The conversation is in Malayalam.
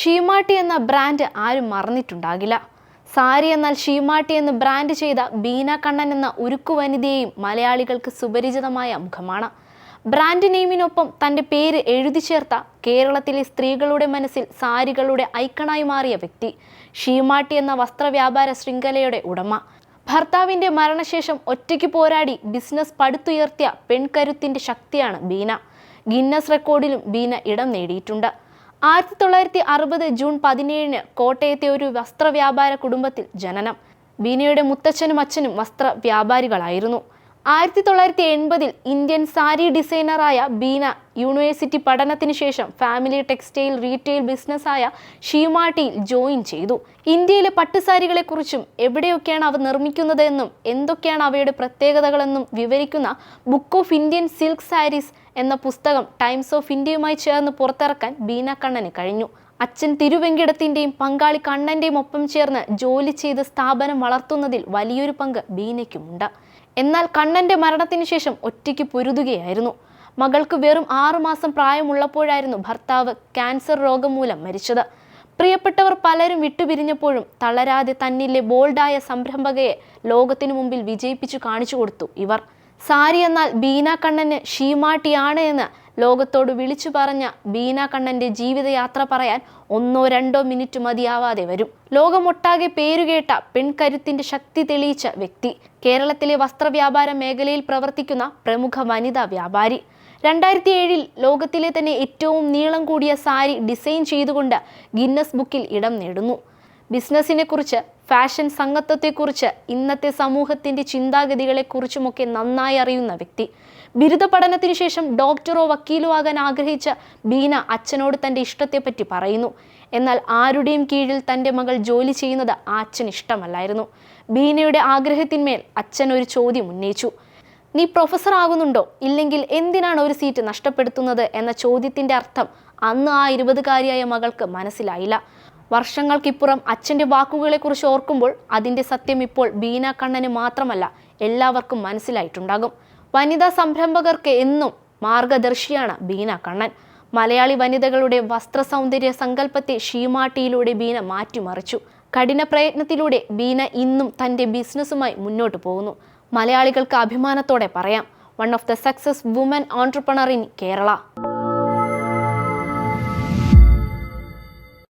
ഷീമാട്ടി എന്ന ബ്രാൻഡ് ആരും മറന്നിട്ടുണ്ടാകില്ല. സാരി എന്നാൽ ഷീമാട്ടി എന്ന് ബ്രാൻഡ് ചെയ്ത ബീന കണ്ണൻ എന്ന ഉരുക്കു വനിതയെയും മലയാളികൾക്ക് സുപരിചിതമായ മുഖമാണ്. ബ്രാൻഡ് നെയിമിനൊപ്പം തന്റെ പേര് എഴുതി ചേർത്ത കേരളത്തിലെ സ്ത്രീകളുടെ മനസ്സിൽ സാരികളുടെ ഐക്കണായി മാറിയ വ്യക്തി ഷീമാട്ടി എന്ന വസ്ത്രവ്യാപാര ശൃംഖലയുടെ ഉടമ. ഭർത്താവിന്റെ മരണശേഷം ഒറ്റയ്ക്ക് പോരാടി ബിസിനസ് പടുത്തുയർത്തിയ പെൺകരുത്തിന്റെ ശക്തിയാണ് ബീന. ഗിന്നസ് റെക്കോർഡിലും ബീന ഇടം നേടിയിട്ടുണ്ട്. ആയിരത്തി തൊള്ളായിരത്തി അറുപത് ജൂൺ പതിനേഴിന് കോട്ടയത്തെ ഒരു വസ്ത്രവ്യാപാര കുടുംബത്തിൽ ജനനം. ബീനയുടെ മുത്തച്ഛനും അച്ഛനും വസ്ത്ര വ്യാപാരികളായിരുന്നു ആയിരത്തി തൊള്ളായിരത്തി എൺപതിൽ ഇന്ത്യൻ സാരി ഡിസൈനറായ ബീന യൂണിവേഴ്സിറ്റി പഠനത്തിന് ശേഷം ഫാമിലി ടെക്സ്റ്റൈൽ റീറ്റെയിൽ ബിസിനസ്സായ ഷീമാട്ടിയിൽ ജോയിൻ ചെയ്തു. ഇന്ത്യയിലെ പട്ടുസാരികളെക്കുറിച്ചും എവിടെയൊക്കെയാണ് അവ നിർമ്മിക്കുന്നതെന്നും എന്തൊക്കെയാണ് അവയുടെ പ്രത്യേകതകളെന്നും വിവരിക്കുന്ന book of Indian silk sarees എന്ന പുസ്തകം ടൈംസ് ഓഫ് ഇന്ത്യയുമായി ചേർന്ന് പുറത്തിറക്കാൻ ബീന കണ്ണന് കഴിഞ്ഞു. അച്ഛൻ തിരുവെങ്കിടത്തിന്റെയും പങ്കാളി കണ്ണന്റെയും ഒപ്പം ചേർന്ന് ജോലി ചെയ്ത് സ്ഥാപനം വളർത്തുന്നതിൽ വലിയൊരു പങ്ക് ബീനയ്ക്കുമുണ്ട്. എന്നാൽ കണ്ണന്റെ മരണത്തിന് ശേഷം ഒറ്റയ്ക്ക് പൊരുതുകയായിരുന്നു. മകൾക്ക് വെറും ആറുമാസം പ്രായമുള്ളപ്പോഴായിരുന്നു ഭർത്താവ് ക്യാൻസർ രോഗം മൂലം മരിച്ചത്. പ്രിയപ്പെട്ടവർ പലരും വിട്ടുപിരിഞ്ഞപ്പോഴും തളരാതെ തന്നിലെ ബോൾഡായ സംരംഭകയെ ലോകത്തിനു മുമ്പിൽ വിജയിപ്പിച്ചു കാണിച്ചു കൊടുത്തു ഇവർ. സാരി എന്നാൽ ബീന കണ്ണന് ഷീമാട്ടിയാണ് എന്ന് ലോകത്തോട് വിളിച്ചു പറഞ്ഞ ബീന കണ്ണന്റെ ജീവിതയാത്ര പറയാൻ ഒന്നോ രണ്ടോ മിനിറ്റ് മതിയാവാതെ വരും. ലോകമൊട്ടാകെ പേരുകേട്ട പെൺകരുത്തിന്റെ ശക്തി തെളിയിച്ച വ്യക്തി. കേരളത്തിലെ വസ്ത്രവ്യാപാര മേഖലയിൽ പ്രവർത്തിക്കുന്ന പ്രമുഖ വനിതാ വ്യാപാരി. രണ്ടായിരത്തി ഏഴിൽ ലോകത്തിലെ തന്നെ ഏറ്റവും നീളം കൂടിയ സാരി ഡിസൈൻ ചെയ്തുകൊണ്ട് ഗിന്നസ് ബുക്കിൽ ഇടം നേടുന്നു. ബിസിനസ്സിനെ കുറിച്ച് ഫാഷൻ സംഘത്വത്തെക്കുറിച്ച് ഇന്നത്തെ സമൂഹത്തിന്റെ ചിന്താഗതികളെക്കുറിച്ചുമൊക്കെ നന്നായി അറിയുന്ന വ്യക്തി. ബിരുദ പഠനത്തിന് ശേഷം ഡോക്ടറോ വക്കീലോ ആകാൻ ആഗ്രഹിച്ച ബീന അച്ഛനോട് തന്റെ ഇഷ്ടത്തെപ്പറ്റി പറയുന്നു. എന്നാൽ ആരുടെയും കീഴിൽ തന്റെ മകൾ ജോലി ചെയ്യുന്നത് ആ അച്ഛൻ ഇഷ്ടമല്ലായിരുന്നു. ബീനയുടെ ആഗ്രഹത്തിന്മേൽ അച്ഛൻ ഒരു ചോദ്യം ഉന്നയിച്ചു. നീ പ്രൊഫസർ ആകുന്നുണ്ടോ? ഇല്ലെങ്കിൽ എന്തിനാണ് ഒരു സീറ്റ് നഷ്ടപ്പെടുത്തുന്നത്? എന്ന ചോദ്യത്തിന്റെ അർത്ഥം അന്ന് ആ ഇരുപതുകാരിയായ മകൾക്ക് മനസ്സിലായില്ല. വർഷങ്ങൾക്കിപ്പുറം അച്ഛന്റെ വാക്കുകളെക്കുറിച്ച് ഓർക്കുമ്പോൾ അതിന്റെ സത്യം ഇപ്പോൾ ബീന കണ്ണന് മാത്രമല്ല എല്ലാവർക്കും മനസ്സിലായിട്ടുണ്ടാകും. വനിതാ സംരംഭകർക്ക് എന്നും മാർഗദർശിയാണ് ബീന കണ്ണൻ. മലയാളി വനിതകളുടെ വസ്ത്ര സൗന്ദര്യ സങ്കല്പത്തെ ഷീമാട്ടിയിലൂടെ ബീന മാറ്റിമറിച്ചു. കഠിന പ്രയത്നത്തിലൂടെ ബീന ഇന്നും തന്റെ ബിസിനസ്സുമായി മുന്നോട്ട് പോകുന്നു. മലയാളികൾക്ക് അഭിമാനത്തോടെ പറയാം one of the success woman entrepreneur in Kerala